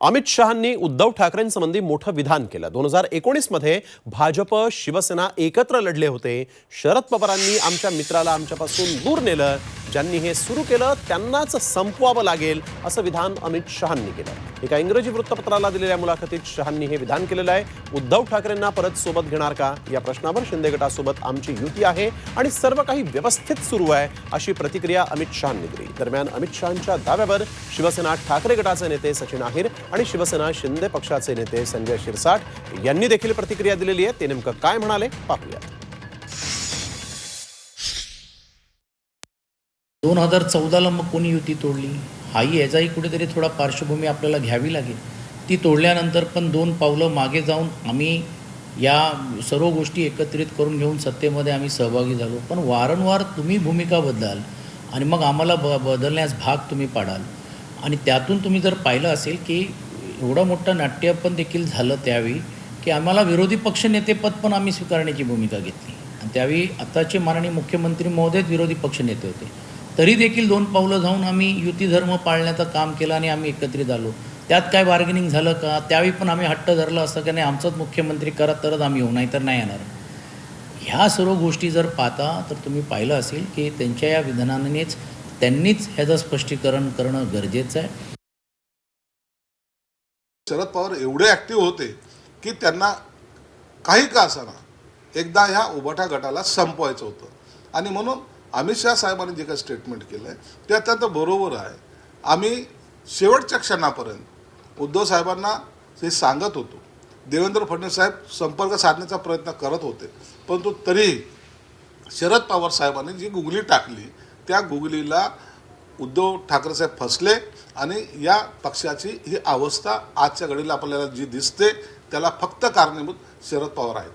अमित शहांनी उद्धव ठाकरेंसंबंधी मोठं विधान केलं. दोन हजार एकोणीसमध्ये भाजप शिवसेना एकत्र लढले होते. शरद पवारांनी आमच्या मित्राला आमच्यापासून दूर नेलं. ज्यांनी हे सुरू केलं त्यांनाच संपवावं लागेल असं विधान अमित शहांनी केलं एका इंग्रजी वृत्तपत्राला दिलेल्या मुलाखतीत शहांनी हे विधान केलेलं आहे. उद्धव ठाकरेंना परत सोबत घेणार का? या प्रश्नावर शिंदे गटासोबत आमची युती आहे आणि सर्व काही व्यवस्थित सुरू आहे अशी प्रतिक्रिया अमित शहांनी दिली. दरम्यान अमित शहांच्या दाव्यावर शिवसेना ठाकरे गटाचे नेते सचिन आहिर आणि शिवसेना शिंदे पक्षाचे नेते संजय शिरसाट यांनी देखील प्रतिक्रिया दिलेली आहे. ते नेमकं काय म्हणाले? पाहूया. दोन हजार चौदाला मग कोणी युती तोडली? हाही याचाही कुठेतरी थोडा पार्श्वभूमी आपल्याला घ्यावी लागेल. ती तोडल्यानंतर पण दोन पावलं मागे जाऊन आम्ही या सर्व गोष्टी एकत्रित करून घेऊन सत्तेमध्ये आम्ही सहभागी झालो. पण वारंवार तुम्ही भूमिका बदलाल आणि मग आम्हाला ब बदलण्यास भाग तुम्ही पाडाल. आणि त्यातून तुम्ही जर पाहिलं असेल की एवढं मोठं नाट्य पण देखील झालं त्यावेळी की आम्हाला विरोधी पक्षनेतेपद पण आम्ही स्वीकारण्याची भूमिका घेतली. आणि त्यावेळी आत्ताचे माननीय मुख्यमंत्री महोदयच विरोधी पक्षनेते होते. तरी देखील दोन पावलं जाऊन आम्ही युती धर्म पाळण्याचं काम केलं आणि आम्ही एकत्रित आलो. त्यात काय बार्गेनिंग झालं का? त्यावेळी पण आम्ही हट्ट धरलं असं की नाही आमचंच मुख्यमंत्री करत तरच आम्ही येऊ नाही तर नाही येणार. ह्या सर्व गोष्टी जर पाहता तर तुम्ही पाहिलं असेल की त्यांच्या या विधानानेच त्यांनीच ह्याचं स्पष्टीकरण करणं गरजेचं आहे. शरद पवार एवढे ॲक्टिव्ह होते की त्यांना काही का असाना एकदा ह्या उभाठा गटाला संपवायचं होतं. आणि म्हणून अमित शहा साहेबांनी जे काही स्टेटमेंट केलं आहे ते अत्यंत बरोबर आहे. आम्ही शेवटच्या क्षणापर्यंत उद्धव साहेबांना हे सांगत होतो. देवेंद्र फडणवीस साहेब संपर्क साधण्याचा प्रयत्न करत होते. परंतु तरीही शरद पवार साहेबांनी जी गुगली टाकली त्या गुगलीला उद्धव ठाकरे साहेब फसले आणि या पक्षाची ही अवस्था आजच्या घडीला आपल्याला जी दिसते त्याला फक्त कारणीभूत शरद पवार आहेत.